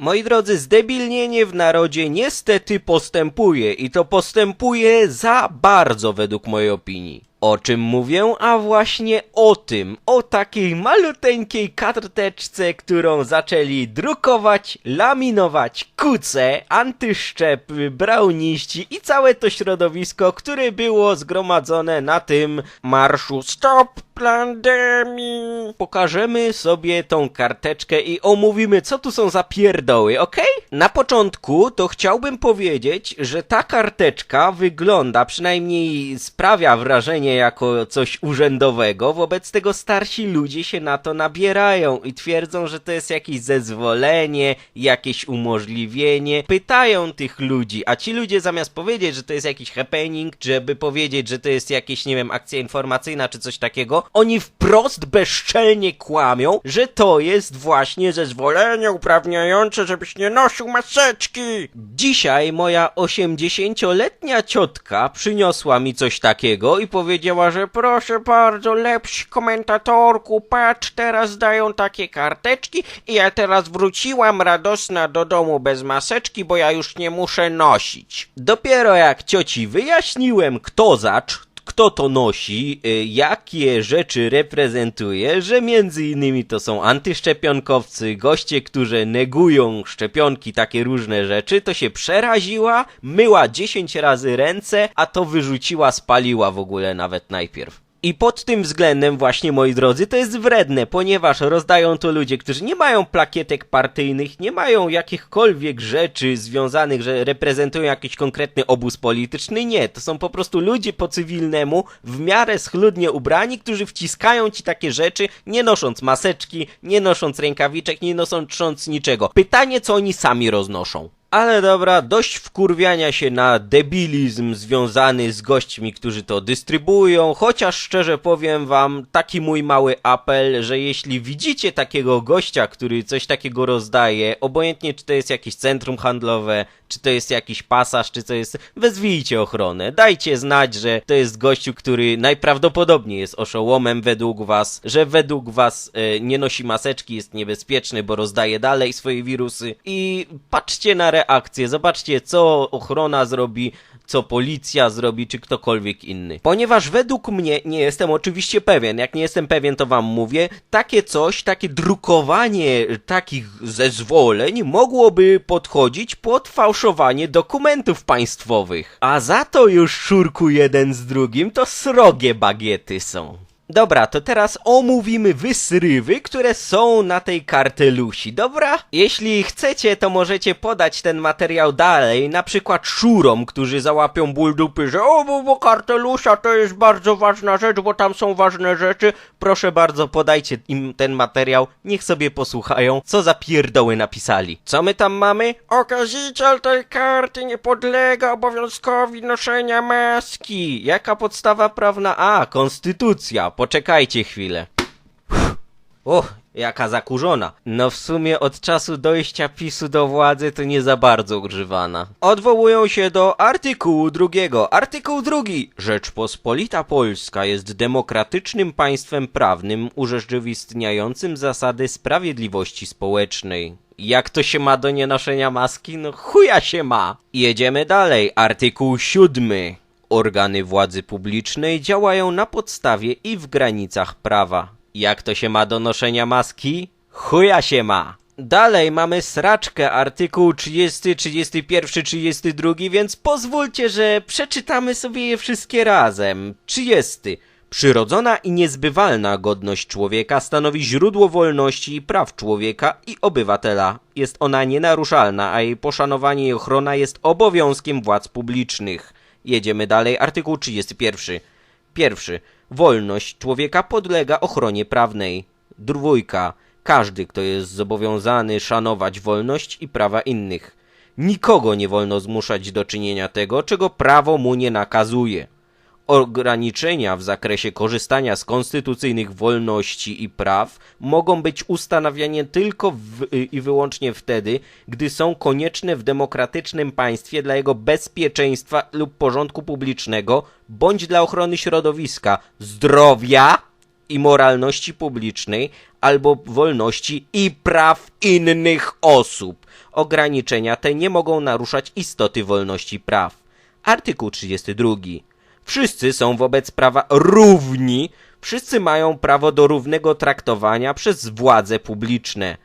Moi drodzy, zdebilnienie w narodzie niestety postępuje i to postępuje za bardzo według mojej opinii. O czym mówię? A właśnie o tym, o takiej maluteńkiej karteczce, którą zaczęli drukować, laminować kuce, antyszczepy, brauniści i całe to środowisko, które było zgromadzone na tym marszu Stop Pandemii. Pokażemy sobie tą karteczkę i omówimy, co tu są za pierdoły, okej? Na początku to chciałbym powiedzieć, że ta karteczka wygląda, przynajmniej sprawia wrażenie jako coś urzędowego, wobec tego starsi ludzie się na to nabierają i twierdzą, że to jest jakieś zezwolenie, jakieś umożliwienie. Pytają tych ludzi, a ci ludzie zamiast powiedzieć, że to jest jakiś happening, żeby powiedzieć, że to jest jakieś, nie wiem, akcja informacyjna czy coś takiego, oni wprost bezczelnie kłamią, że to jest właśnie zezwolenie uprawniające, żebyś nie nosił maseczki. Dzisiaj moja 80-letnia ciotka przyniosła mi coś takiego i powiedziała, że proszę bardzo, lepsi komentatorku, patrz, teraz dają takie karteczki i ja teraz wróciłam radosna do domu bez maseczki, bo ja już nie muszę nosić. Dopiero jak cioci wyjaśniłem, kto zacz, kto to nosi, y, jakie rzeczy reprezentuje, że między innymi to są antyszczepionkowcy, goście, którzy negują szczepionki, takie różne rzeczy, to się przeraziła, myła 10 razy ręce, a to wyrzuciła, spaliła w ogóle nawet najpierw. I pod tym względem właśnie, moi drodzy, to jest wredne, ponieważ rozdają to ludzie, którzy nie mają plakietek partyjnych, nie mają jakichkolwiek rzeczy związanych, że reprezentują jakiś konkretny obóz polityczny. Nie, to są po prostu ludzie po cywilnemu, w miarę schludnie ubrani, którzy wciskają ci takie rzeczy, nie nosząc maseczki, nie nosząc rękawiczek, nie nosząc niczego. Pytanie, co oni sami roznoszą. Ale dobra, dość wkurwiania się na debilizm związany z gośćmi, którzy to dystrybuują, chociaż szczerze powiem wam, taki mój mały apel, że jeśli widzicie takiego gościa, który coś takiego rozdaje, obojętnie czy to jest jakieś centrum handlowe, czy to jest jakiś pasaż, czy to jest, wezwijcie ochronę, dajcie znać, że to jest gościu, który najprawdopodobniej jest oszołomem według was, że według was e, nie nosi maseczki, jest niebezpieczny, bo rozdaje dalej swoje wirusy. I patrzcie na reakcję, zobaczcie co ochrona zrobi, co policja zrobi, czy ktokolwiek inny. Ponieważ według mnie, nie jestem oczywiście pewien, jak nie jestem pewien, to wam mówię, takie coś, takie drukowanie takich zezwoleń mogłoby podchodzić pod fałszowanie dokumentów państwowych. A za to już szurku jeden z drugim, to srogie bagiety są. Dobra, to teraz omówimy wysrywy, które są na tej kartelusi, dobra? Jeśli chcecie, to możecie podać ten materiał dalej, na przykład szurom, którzy załapią ból dupy, że o, bo, bo kartelusia to jest bardzo ważna rzecz, bo tam są ważne rzeczy. Proszę bardzo, podajcie im ten materiał, niech sobie posłuchają, co za pierdoły napisali. Co my tam mamy? Okaziciel tej karty nie podlega obowiązkowi noszenia maski. Jaka podstawa prawna? A, konstytucja. Poczekajcie chwilę. Uff, jaka zakurzona. No w sumie od czasu dojścia PiSu do władzy to nie za bardzo używana. Odwołują się do artykułu drugiego. Artykuł drugi. Rzeczpospolita Polska jest demokratycznym państwem prawnym urzeczywistniającym zasady sprawiedliwości społecznej. Jak to się ma do nienoszenia maski? No chuja się ma. Jedziemy dalej. Artykuł siódmy. Organy władzy publicznej działają na podstawie i w granicach prawa. Jak to się ma do noszenia maski? Chuja się ma! Dalej mamy sraczkę, artykuł 30, 31, 32, więc pozwólcie, że przeczytamy sobie je wszystkie razem. 30. Przyrodzona i niezbywalna godność człowieka stanowi źródło wolności i praw człowieka i obywatela. Jest ona nienaruszalna, a jej poszanowanie i ochrona jest obowiązkiem władz publicznych. Jedziemy dalej. Artykuł 31. Pierwszy. Wolność człowieka podlega ochronie prawnej. Dwójka. Każdy, kto jest zobowiązany szanować wolność i prawa innych. Nikogo nie wolno zmuszać do czynienia tego, czego prawo mu nie nakazuje. Ograniczenia w zakresie korzystania z konstytucyjnych wolności i praw mogą być ustanawiane tylko w, i wyłącznie wtedy, gdy są konieczne w demokratycznym państwie dla jego bezpieczeństwa lub porządku publicznego, bądź dla ochrony środowiska, zdrowia i moralności publicznej albo wolności i praw innych osób. Ograniczenia te nie mogą naruszać istoty wolności praw. Artykuł 32. Wszyscy są wobec prawa równi, wszyscy mają prawo do równego traktowania przez władze publiczne.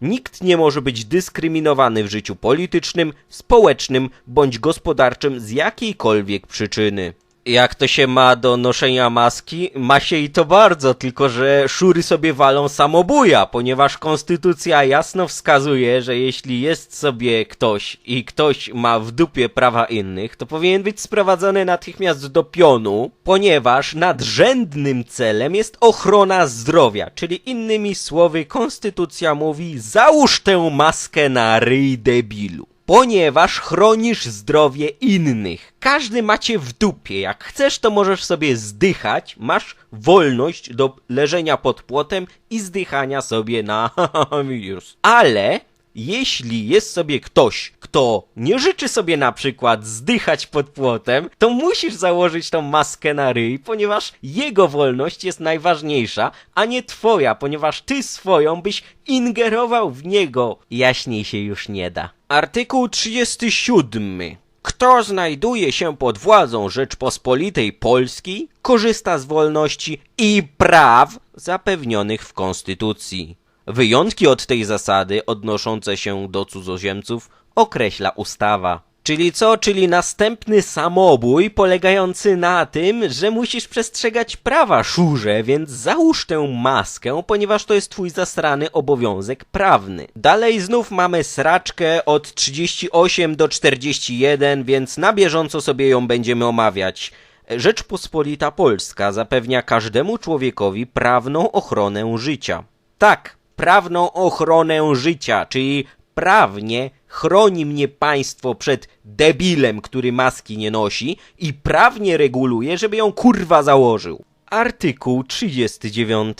Nikt nie może być dyskryminowany w życiu politycznym, społecznym bądź gospodarczym z jakiejkolwiek przyczyny. Jak to się ma do noszenia maski? Ma się i to bardzo, tylko że szury sobie walą samobuja, ponieważ konstytucja jasno wskazuje, że jeśli jest sobie ktoś i ktoś ma w dupie prawa innych, to powinien być sprowadzony natychmiast do pionu, ponieważ nadrzędnym celem jest ochrona zdrowia, czyli innymi słowy konstytucja mówi załóż tę maskę na ryj debilu ponieważ chronisz zdrowie innych. Każdy macie w dupie. Jak chcesz, to możesz sobie zdychać. Masz wolność do leżenia pod płotem i zdychania sobie na wirus. Ale jeśli jest sobie ktoś, kto nie życzy sobie na przykład zdychać pod płotem, to musisz założyć tą maskę na ryj, ponieważ jego wolność jest najważniejsza, a nie twoja, ponieważ ty swoją byś ingerował w niego. Jaśniej się już nie da. Artykuł 37. Kto znajduje się pod władzą Rzeczpospolitej Polskiej, korzysta z wolności i praw zapewnionych w Konstytucji. Wyjątki od tej zasady odnoszące się do cudzoziemców określa ustawa. Czyli co? Czyli następny samobój polegający na tym, że musisz przestrzegać prawa szurze, więc załóż tę maskę, ponieważ to jest twój zasrany obowiązek prawny. Dalej znów mamy sraczkę od 38 do 41, więc na bieżąco sobie ją będziemy omawiać. Rzeczpospolita Polska zapewnia każdemu człowiekowi prawną ochronę życia. Tak, prawną ochronę życia, czyli prawnie chroni mnie państwo przed debilem, który maski nie nosi i prawnie reguluje, żeby ją kurwa założył. Artykuł 39.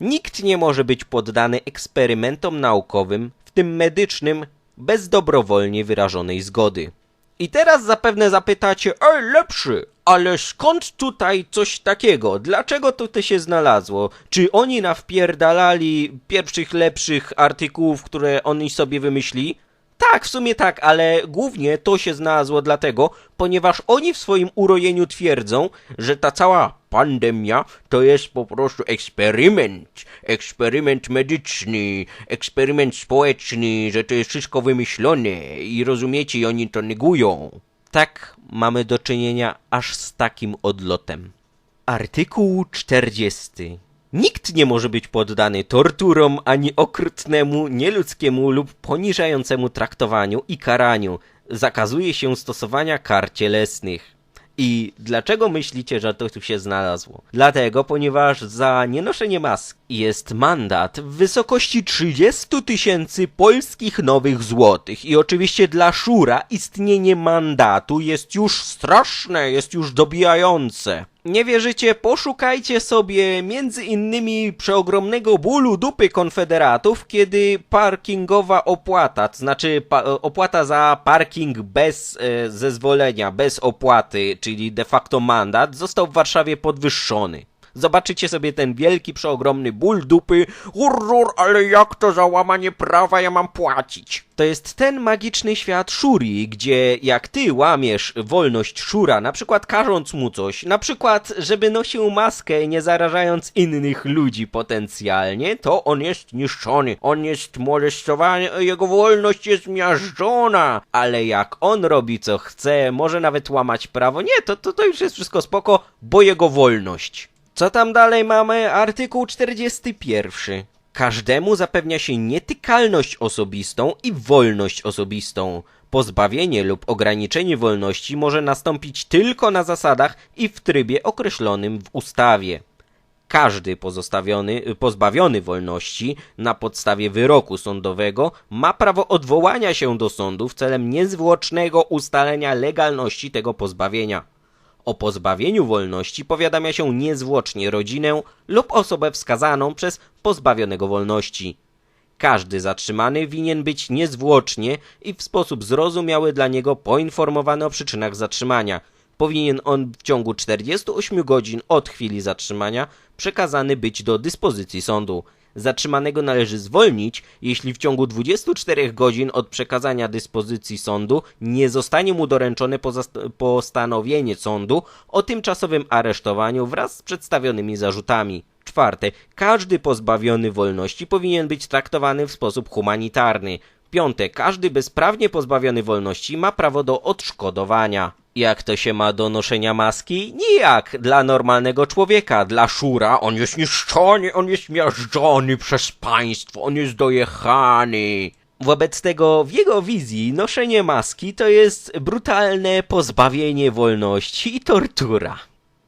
Nikt nie może być poddany eksperymentom naukowym, w tym medycznym, bez dobrowolnie wyrażonej zgody. I teraz zapewne zapytacie, ej lepszy, ale skąd tutaj coś takiego? Dlaczego to to się znalazło? Czy oni nawpierdalali pierwszych lepszych artykułów, które oni sobie wymyśli? Tak, w sumie tak, ale głównie to się znalazło dlatego, ponieważ oni w swoim urojeniu twierdzą, że ta cała pandemia to jest po prostu eksperyment, eksperyment medyczny, eksperyment społeczny, że to jest wszystko wymyślone i rozumiecie, i oni to negują. Tak, mamy do czynienia aż z takim odlotem. Artykuł 40. Nikt nie może być poddany torturom ani okrutnemu, nieludzkiemu lub poniżającemu traktowaniu i karaniu. Zakazuje się stosowania kar cielesnych. I dlaczego myślicie, że to tu się znalazło? Dlatego, ponieważ za nienoszenie maski jest mandat w wysokości 30 tysięcy polskich nowych złotych. I oczywiście dla Szura istnienie mandatu jest już straszne, jest już dobijające. Nie wierzycie? Poszukajcie sobie między innymi przeogromnego bólu dupy konfederatów, kiedy parkingowa opłata, to znaczy pa, opłata za parking bez e, zezwolenia, bez opłaty, czyli de facto mandat, został w Warszawie podwyższony. Zobaczycie sobie ten wielki, przeogromny ból dupy. Urrur, ale jak to za łamanie prawa ja mam płacić? To jest ten magiczny świat Shuri, gdzie jak ty łamiesz wolność Shura, na przykład każąc mu coś, na przykład, żeby nosił maskę, nie zarażając innych ludzi potencjalnie, to on jest niszczony, on jest molestowany, jego wolność jest miażdżona. Ale jak on robi co chce, może nawet łamać prawo, nie, to, to, to już jest wszystko spoko, bo jego wolność. Co tam dalej mamy? Artykuł 41. Każdemu zapewnia się nietykalność osobistą i wolność osobistą. Pozbawienie lub ograniczenie wolności może nastąpić tylko na zasadach i w trybie określonym w ustawie. Każdy pozostawiony, pozbawiony wolności na podstawie wyroku sądowego ma prawo odwołania się do sądu w celem niezwłocznego ustalenia legalności tego pozbawienia. O pozbawieniu wolności powiadamia się niezwłocznie rodzinę lub osobę wskazaną przez pozbawionego wolności. Każdy zatrzymany winien być niezwłocznie i w sposób zrozumiały dla niego poinformowany o przyczynach zatrzymania. Powinien on w ciągu 48 godzin od chwili zatrzymania przekazany być do dyspozycji sądu. Zatrzymanego należy zwolnić, jeśli w ciągu 24 godzin od przekazania dyspozycji sądu nie zostanie mu doręczone postanowienie sądu o tymczasowym aresztowaniu wraz z przedstawionymi zarzutami. Czwarte, każdy pozbawiony wolności powinien być traktowany w sposób humanitarny. Piąte, każdy bezprawnie pozbawiony wolności ma prawo do odszkodowania. Jak to się ma do noszenia maski? Nijak. Dla normalnego człowieka, dla szura, on jest niszczony, on jest miażdżony przez państwo, on jest dojechany. Wobec tego w jego wizji noszenie maski to jest brutalne pozbawienie wolności i tortura.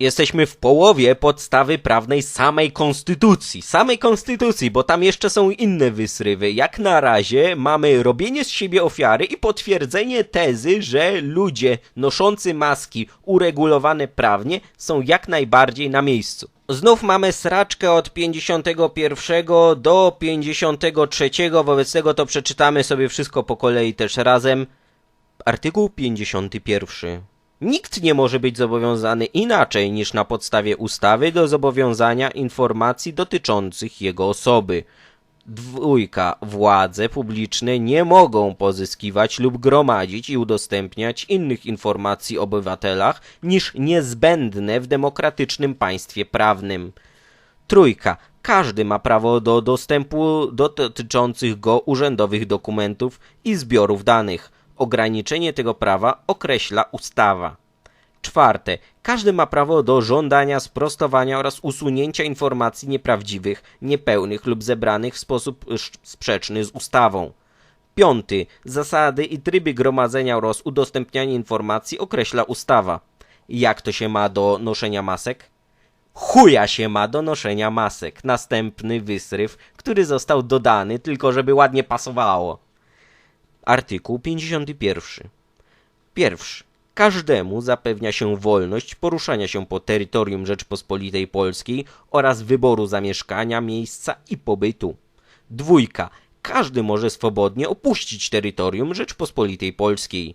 Jesteśmy w połowie podstawy prawnej samej konstytucji. Samej konstytucji, bo tam jeszcze są inne wysrywy. Jak na razie mamy robienie z siebie ofiary i potwierdzenie tezy, że ludzie noszący maski uregulowane prawnie są jak najbardziej na miejscu. Znów mamy sraczkę od 51 do 53, wobec tego to przeczytamy sobie wszystko po kolei też razem. Artykuł 51. Nikt nie może być zobowiązany inaczej niż na podstawie ustawy do zobowiązania informacji dotyczących jego osoby. Dwójka. Władze publiczne nie mogą pozyskiwać lub gromadzić i udostępniać innych informacji o obywatelach niż niezbędne w demokratycznym państwie prawnym. Trójka. Każdy ma prawo do dostępu do dotyczących go urzędowych dokumentów i zbiorów danych. Ograniczenie tego prawa określa ustawa. Czwarte. Każdy ma prawo do żądania sprostowania oraz usunięcia informacji nieprawdziwych, niepełnych lub zebranych w sposób sprzeczny z ustawą. Piąty. Zasady i tryby gromadzenia oraz udostępniania informacji określa ustawa. Jak to się ma do noszenia masek? Chuja się ma do noszenia masek. Następny wysryw, który został dodany tylko żeby ładnie pasowało. Artykuł 51. Pierwszy. Każdemu zapewnia się wolność poruszania się po terytorium Rzeczpospolitej Polskiej oraz wyboru zamieszkania, miejsca i pobytu. Dwójka. Każdy może swobodnie opuścić terytorium Rzeczpospolitej Polskiej.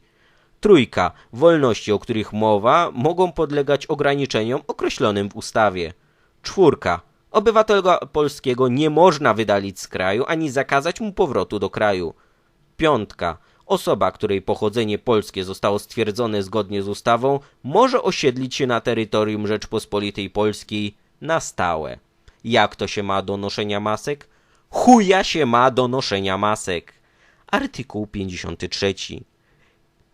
Trójka. Wolności, o których mowa, mogą podlegać ograniczeniom określonym w ustawie. Czwórka. Obywatela polskiego nie można wydalić z kraju ani zakazać mu powrotu do kraju. Piątka. Osoba, której pochodzenie polskie zostało stwierdzone zgodnie z ustawą, może osiedlić się na terytorium Rzeczpospolitej Polskiej na stałe. Jak to się ma do noszenia masek? Chuja się ma do noszenia masek. Artykuł 53.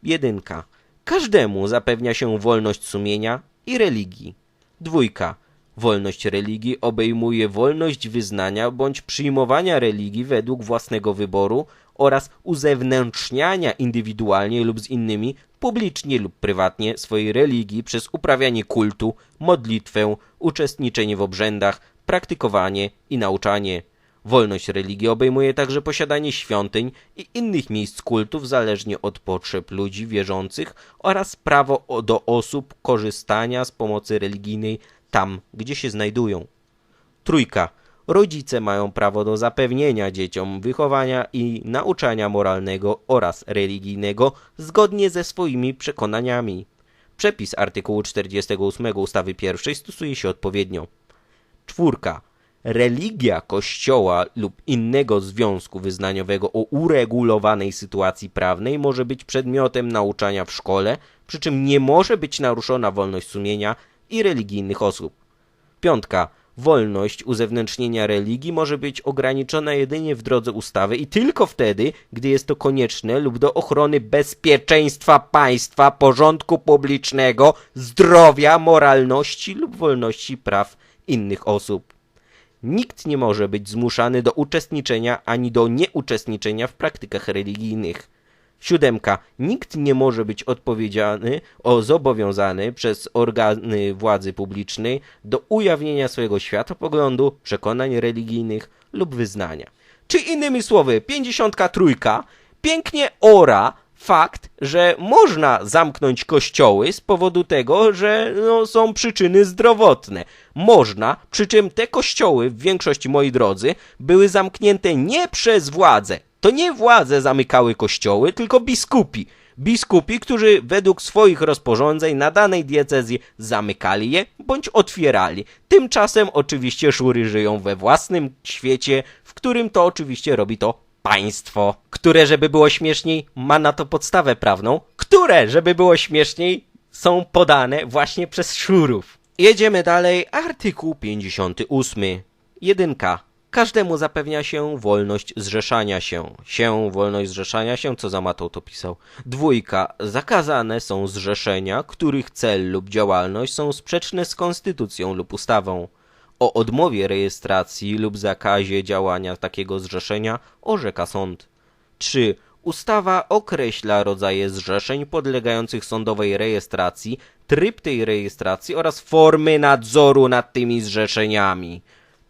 Jedynka. Każdemu zapewnia się wolność sumienia i religii. Dwójka. Wolność religii obejmuje wolność wyznania bądź przyjmowania religii według własnego wyboru oraz uzewnętrzniania indywidualnie lub z innymi, publicznie lub prywatnie swojej religii przez uprawianie kultu, modlitwę, uczestniczenie w obrzędach, praktykowanie i nauczanie. Wolność religii obejmuje także posiadanie świątyń i innych miejsc kultów zależnie od potrzeb ludzi wierzących oraz prawo do osób korzystania z pomocy religijnej tam, gdzie się znajdują. Trójka. Rodzice mają prawo do zapewnienia dzieciom wychowania i nauczania moralnego oraz religijnego zgodnie ze swoimi przekonaniami. Przepis artykułu 48 ustawy pierwszej stosuje się odpowiednio. Czwórka. Religia kościoła lub innego związku wyznaniowego o uregulowanej sytuacji prawnej może być przedmiotem nauczania w szkole, przy czym nie może być naruszona wolność sumienia i religijnych osób. Piątka. Wolność uzewnętrznienia religii może być ograniczona jedynie w drodze ustawy i tylko wtedy, gdy jest to konieczne lub do ochrony bezpieczeństwa państwa, porządku publicznego, zdrowia, moralności lub wolności praw innych osób. Nikt nie może być zmuszany do uczestniczenia ani do nieuczestniczenia w praktykach religijnych. Siódemka. Nikt nie może być odpowiedzialny o zobowiązany przez organy władzy publicznej do ujawnienia swojego światopoglądu, przekonań religijnych lub wyznania. Czy innymi słowy, 53 pięknie ora fakt, że można zamknąć kościoły z powodu tego, że no, są przyczyny zdrowotne. Można, przy czym te kościoły, w większości moi drodzy, były zamknięte nie przez władze. To nie władze zamykały kościoły, tylko biskupi. Biskupi, którzy według swoich rozporządzeń na danej diecezji zamykali je bądź otwierali. Tymczasem oczywiście szury żyją we własnym świecie, w którym to oczywiście robi to państwo, które, żeby było śmieszniej, ma na to podstawę prawną, które, żeby było śmieszniej, są podane właśnie przez szurów. Jedziemy dalej, artykuł 58. Jedynka. Każdemu zapewnia się wolność zrzeszania się. Się, wolność zrzeszania się, co za matą to pisał. Dwójka. Zakazane są zrzeszenia, których cel lub działalność są sprzeczne z konstytucją lub ustawą. O odmowie rejestracji lub zakazie działania takiego zrzeszenia orzeka sąd. 3. Ustawa określa rodzaje zrzeszeń podlegających sądowej rejestracji, tryb tej rejestracji oraz formy nadzoru nad tymi zrzeszeniami.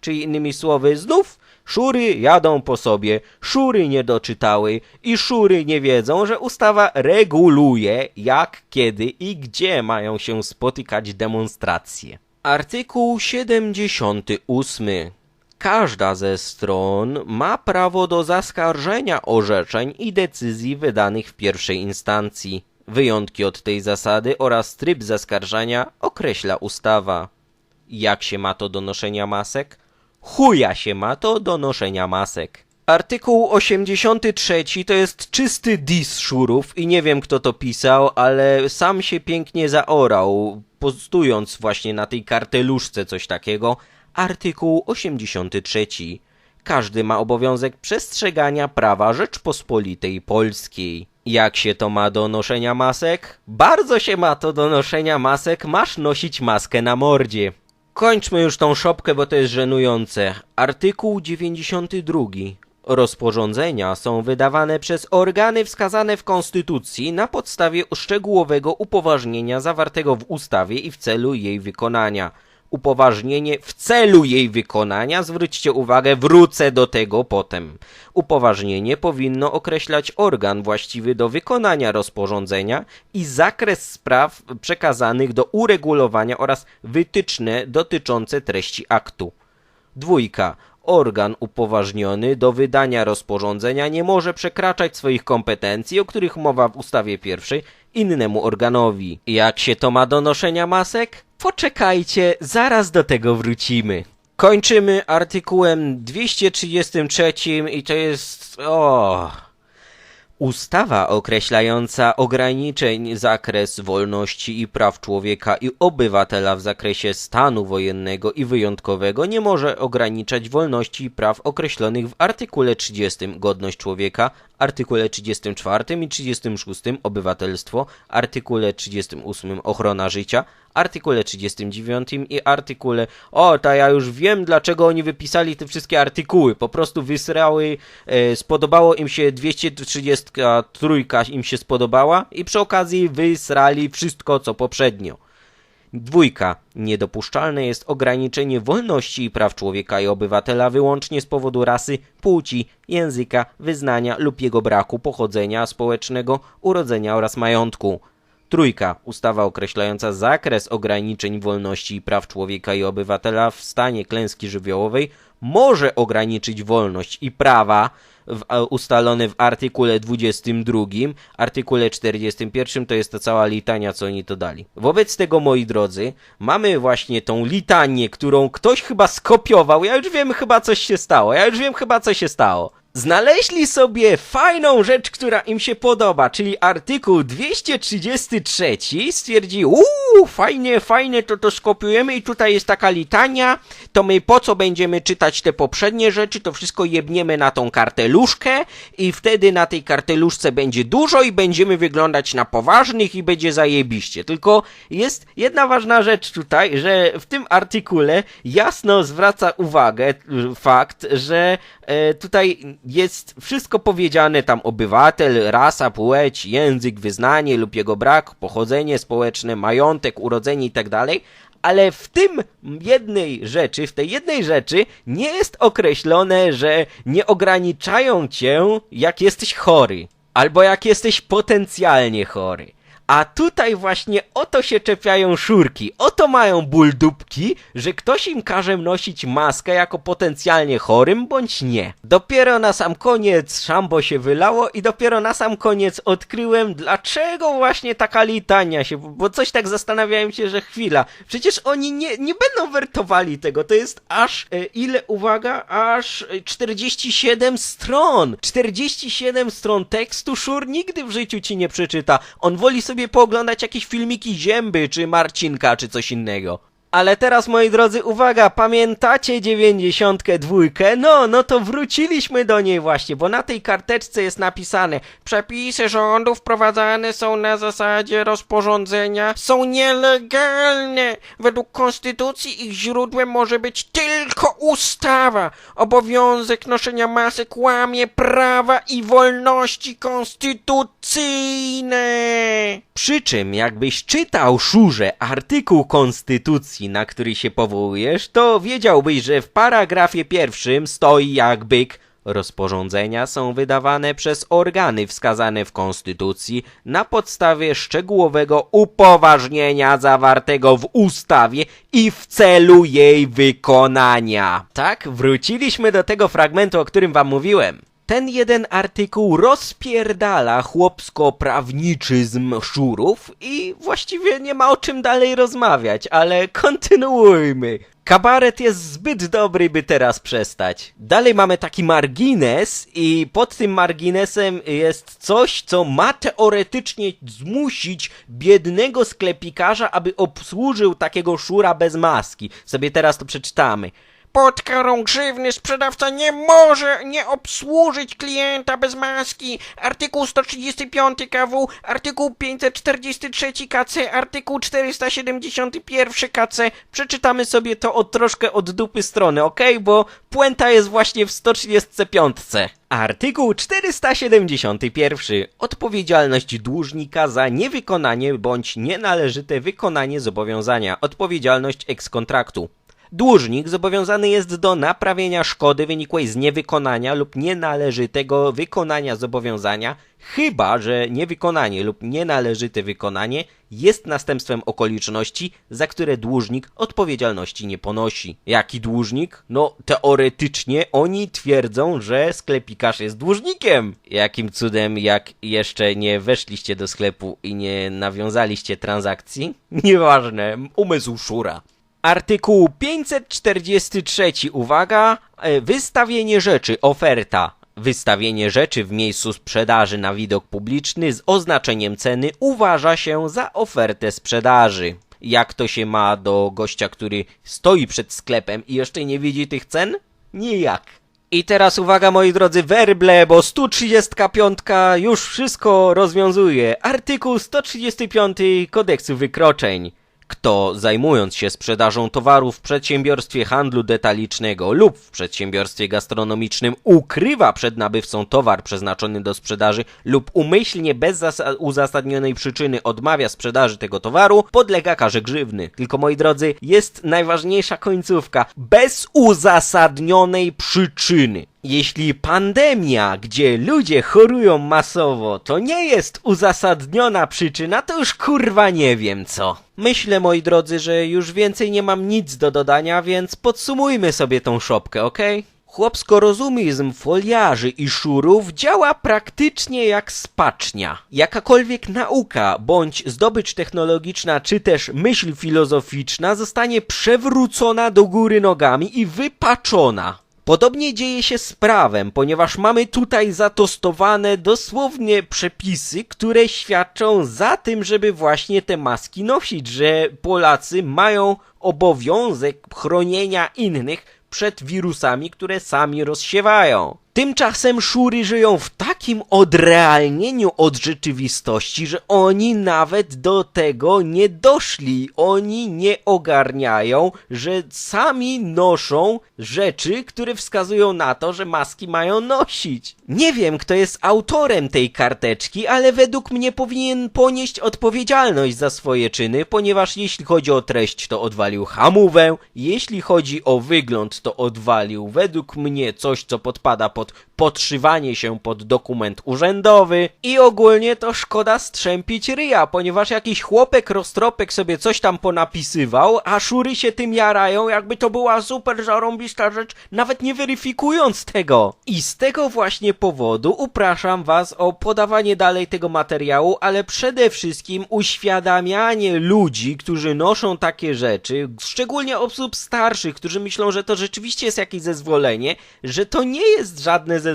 Czyli innymi słowy, znów szury jadą po sobie, szury nie doczytały i szury nie wiedzą, że ustawa reguluje jak, kiedy i gdzie mają się spotykać demonstracje. Artykuł 78. Każda ze stron ma prawo do zaskarżenia orzeczeń i decyzji wydanych w pierwszej instancji. Wyjątki od tej zasady oraz tryb zaskarżania określa ustawa. Jak się ma to do noszenia masek? Chuja się ma to do noszenia masek. Artykuł 83 to jest czysty dis szurów i nie wiem kto to pisał, ale sam się pięknie zaorał, postując właśnie na tej karteluszce coś takiego. Artykuł 83. Każdy ma obowiązek przestrzegania prawa Rzeczpospolitej Polskiej. Jak się to ma do noszenia masek? Bardzo się ma to do noszenia masek, masz nosić maskę na mordzie. Kończmy już tą szopkę, bo to jest żenujące. Artykuł 92. Rozporządzenia są wydawane przez organy wskazane w Konstytucji na podstawie szczegółowego upoważnienia zawartego w ustawie i w celu jej wykonania. Upoważnienie w celu jej wykonania, zwróćcie uwagę, wrócę do tego potem. Upoważnienie powinno określać organ właściwy do wykonania rozporządzenia i zakres spraw przekazanych do uregulowania oraz wytyczne dotyczące treści aktu. Dwójka. Organ upoważniony do wydania rozporządzenia nie może przekraczać swoich kompetencji, o których mowa w ustawie pierwszej, innemu organowi. Jak się to ma do noszenia masek? Poczekajcie, zaraz do tego wrócimy. Kończymy artykułem 233 i to jest... O. Ustawa określająca ograniczeń zakres wolności i praw człowieka i obywatela w zakresie stanu wojennego i wyjątkowego nie może ograniczać wolności i praw określonych w artykule 30 godność człowieka, artykule 34 i 36 obywatelstwo, artykule 38 ochrona życia, artykule 39 i artykule... O, to ja już wiem, dlaczego oni wypisali te wszystkie artykuły. Po prostu wysrały, e, spodobało im się 233 im się spodobała i przy okazji wysrali wszystko, co poprzednio. Dwójka. Niedopuszczalne jest ograniczenie wolności i praw człowieka i obywatela wyłącznie z powodu rasy, płci, języka, wyznania lub jego braku pochodzenia społecznego, urodzenia oraz majątku. Trójka. Ustawa określająca zakres ograniczeń wolności i praw człowieka i obywatela w stanie klęski żywiołowej może ograniczyć wolność i prawa w, a, ustalone w artykule 22, artykule 41 to jest ta cała litania, co oni to dali. Wobec tego, moi drodzy, mamy właśnie tą litanię, którą ktoś chyba skopiował. Ja już wiem chyba coś się stało. Ja już wiem chyba co się stało. Znaleźli sobie fajną rzecz, która im się podoba, czyli artykuł 233 stwierdzi, uuu, fajnie, fajnie, to to skopiujemy i tutaj jest taka litania, to my po co będziemy czytać te poprzednie rzeczy, to wszystko jebniemy na tą karteluszkę i wtedy na tej karteluszce będzie dużo i będziemy wyglądać na poważnych i będzie zajebiście. Tylko jest jedna ważna rzecz tutaj, że w tym artykule jasno zwraca uwagę y, fakt, że e, tutaj jest wszystko powiedziane tam obywatel, rasa, płeć, język, wyznanie lub jego brak, pochodzenie społeczne, majątek, urodzenie i tak ale w tym jednej rzeczy, w tej jednej rzeczy nie jest określone, że nie ograniczają cię jak jesteś chory, albo jak jesteś potencjalnie chory. A tutaj właśnie o to się czepiają szurki. Oto mają ból dupki, że ktoś im każe nosić maskę jako potencjalnie chorym bądź nie. Dopiero na sam koniec szambo się wylało i dopiero na sam koniec odkryłem, dlaczego właśnie taka litania się, bo coś tak zastanawiałem się, że chwila. Przecież oni nie, nie będą wertowali tego. To jest aż, e, ile, uwaga, aż e, 47 stron. 47 stron tekstu szur nigdy w życiu ci nie przeczyta. On woli sobie pooglądać jakieś filmiki Zięby, czy Marcinka, czy coś innego. Ale teraz, moi drodzy, uwaga, pamiętacie 92? No, no to wróciliśmy do niej właśnie, bo na tej karteczce jest napisane Przepisy rządu wprowadzane są na zasadzie rozporządzenia, są nielegalne. Według konstytucji ich źródłem może być tylko ustawa. Obowiązek noszenia masek łamie prawa i wolności konstytucyjne. Przy czym, jakbyś czytał, Szurze, artykuł konstytucji, na który się powołujesz, to wiedziałbyś, że w paragrafie pierwszym stoi jak byk Rozporządzenia są wydawane przez organy wskazane w Konstytucji na podstawie szczegółowego upoważnienia zawartego w ustawie i w celu jej wykonania. Tak, wróciliśmy do tego fragmentu, o którym wam mówiłem. Ten jeden artykuł rozpierdala chłopsko-prawniczyzm szurów i właściwie nie ma o czym dalej rozmawiać, ale kontynuujmy. Kabaret jest zbyt dobry, by teraz przestać. Dalej mamy taki margines i pod tym marginesem jest coś, co ma teoretycznie zmusić biednego sklepikarza, aby obsłużył takiego szura bez maski. Sobie teraz to przeczytamy. Pod karą grzywny sprzedawca nie może nie obsłużyć klienta bez maski. Artykuł 135 KW, artykuł 543 KC, artykuł 471 KC. Przeczytamy sobie to od troszkę od dupy strony, ok? Bo puenta jest właśnie w 135. Artykuł 471. Odpowiedzialność dłużnika za niewykonanie bądź nienależyte wykonanie zobowiązania. Odpowiedzialność ex kontraktu. Dłużnik zobowiązany jest do naprawienia szkody wynikłej z niewykonania lub nienależytego wykonania zobowiązania, chyba że niewykonanie lub nienależyte wykonanie jest następstwem okoliczności, za które dłużnik odpowiedzialności nie ponosi. Jaki dłużnik? No, teoretycznie oni twierdzą, że sklepikarz jest dłużnikiem. Jakim cudem, jak jeszcze nie weszliście do sklepu i nie nawiązaliście transakcji? Nieważne, umysł szura. Artykuł 543, uwaga, e, wystawienie rzeczy, oferta. Wystawienie rzeczy w miejscu sprzedaży na widok publiczny z oznaczeniem ceny uważa się za ofertę sprzedaży. Jak to się ma do gościa, który stoi przed sklepem i jeszcze nie widzi tych cen? Nijak. I teraz uwaga moi drodzy, werble, bo 135 już wszystko rozwiązuje. Artykuł 135 kodeksu wykroczeń. Kto zajmując się sprzedażą towaru w przedsiębiorstwie handlu detalicznego lub w przedsiębiorstwie gastronomicznym ukrywa przed nabywcą towar przeznaczony do sprzedaży lub umyślnie bez zasa- uzasadnionej przyczyny odmawia sprzedaży tego towaru, podlega karze grzywny. Tylko moi drodzy, jest najważniejsza końcówka. Bez uzasadnionej przyczyny. Jeśli pandemia, gdzie ludzie chorują masowo, to nie jest uzasadniona przyczyna, to już kurwa nie wiem co. Myślę, moi drodzy, że już więcej nie mam nic do dodania, więc podsumujmy sobie tą szopkę, okej? Chłopsko-rozumizm foliarzy i szurów działa praktycznie jak spacznia. Jakakolwiek nauka, bądź zdobycz technologiczna, czy też myśl filozoficzna zostanie przewrócona do góry nogami i wypaczona. Podobnie dzieje się z prawem, ponieważ mamy tutaj zatostowane dosłownie przepisy, które świadczą za tym, żeby właśnie te maski nosić, że Polacy mają obowiązek chronienia innych przed wirusami, które sami rozsiewają. Tymczasem szury żyją w takim odrealnieniu od rzeczywistości, że oni nawet do tego nie doszli. Oni nie ogarniają, że sami noszą rzeczy, które wskazują na to, że maski mają nosić. Nie wiem, kto jest autorem tej karteczki, ale według mnie powinien ponieść odpowiedzialność za swoje czyny, ponieważ jeśli chodzi o treść, to odwalił hamówę, jeśli chodzi o wygląd, to odwalił według mnie coś, co podpada pod pod podszywanie się pod dokument urzędowy i ogólnie to szkoda strzępić ryja, ponieważ jakiś chłopek roztropek sobie coś tam ponapisywał, a szury się tym jarają, jakby to była super zarąbista rzecz, nawet nie weryfikując tego. I z tego właśnie powodu upraszam was o podawanie dalej tego materiału, ale przede wszystkim uświadamianie ludzi, którzy noszą takie rzeczy, szczególnie osób starszych, którzy myślą, że to rzeczywiście jest jakieś zezwolenie, że to nie jest żadne zezwolenie,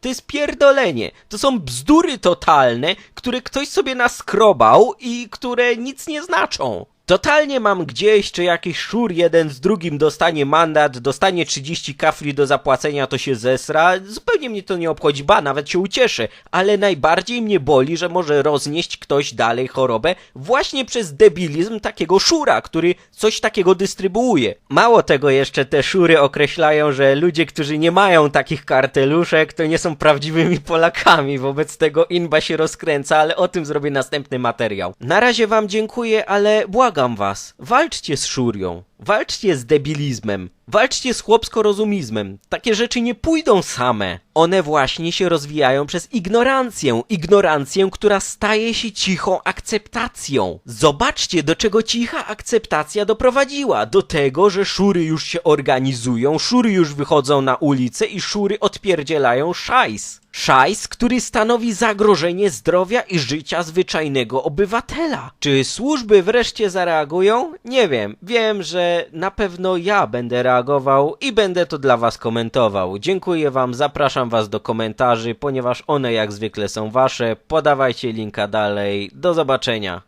to jest pierdolenie. To są bzdury totalne, które ktoś sobie naskrobał i które nic nie znaczą. Totalnie mam gdzieś, czy jakiś szur jeden z drugim dostanie mandat, dostanie 30 kafli do zapłacenia, to się zesra. Zupełnie mnie to nie obchodzi, ba, nawet się ucieszę. Ale najbardziej mnie boli, że może roznieść ktoś dalej chorobę właśnie przez debilizm takiego szura, który coś takiego dystrybuuje. Mało tego jeszcze te szury określają, że ludzie, którzy nie mają takich karteluszek, to nie są prawdziwymi Polakami. Wobec tego inba się rozkręca, ale o tym zrobię następny materiał. Na razie wam dziękuję, ale błagam was, walczcie z szurią. Walczcie z debilizmem. Walczcie z chłopsko-rozumizmem. Takie rzeczy nie pójdą same. One właśnie się rozwijają przez ignorancję. Ignorancję, która staje się cichą akceptacją. Zobaczcie, do czego cicha akceptacja doprowadziła. Do tego, że szury już się organizują, szury już wychodzą na ulicę i szury odpierdzielają szajs. Szajs, który stanowi zagrożenie zdrowia i życia zwyczajnego obywatela. Czy służby wreszcie zareagują? Nie wiem. Wiem, że na pewno ja będę reagował i będę to dla was komentował. Dziękuję wam, zapraszam was do komentarzy, ponieważ one jak zwykle są wasze. Podawajcie linka dalej. Do zobaczenia.